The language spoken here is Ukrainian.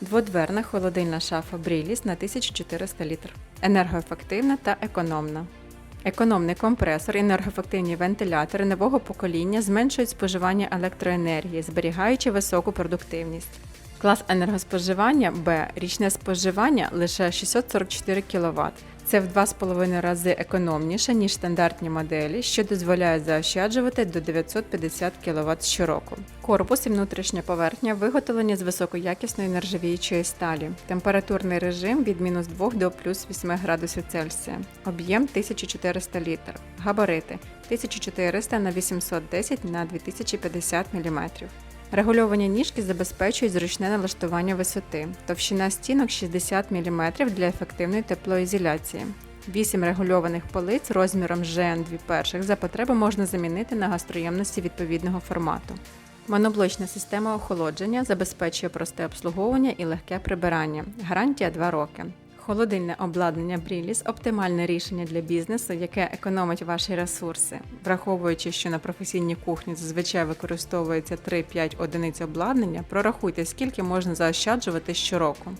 Дводверна холодильна шафа Бріліс на 1400 літр. Енергоефективна та економна. Економний компресор енергоефективні вентилятори нового покоління зменшують споживання електроенергії, зберігаючи високу продуктивність. Клас енергоспоживання Б. Річне споживання лише 644 кВт. Це в 2,5 рази економніше, ніж стандартні моделі, що дозволяє заощаджувати до 950 кВт щороку. Корпус і внутрішня поверхня виготовлені з високоякісної нержавіючої сталі. Температурний режим від мінус 2 до плюс 8 градусів Цельсія. Об'єм 1400 літр. Габарити 1400 на 810 на 2050 мм. Регульовані ніжки забезпечують зручне налаштування висоти. Товщина стінок 60 мм для ефективної теплоізоляції. 8 регульованих полиць розміром ЖН 2 перших за потреби можна замінити на гастроємності відповідного формату. Моноблочна система охолодження забезпечує просте обслуговування і легке прибирання. Гарантія 2 роки. Холодильне обладнання Бріліс оптимальне рішення для бізнесу, яке економить ваші ресурси. Враховуючи, що на професійній кухні зазвичай використовується 3-5 одиниць обладнання, прорахуйте, скільки можна заощаджувати щороку.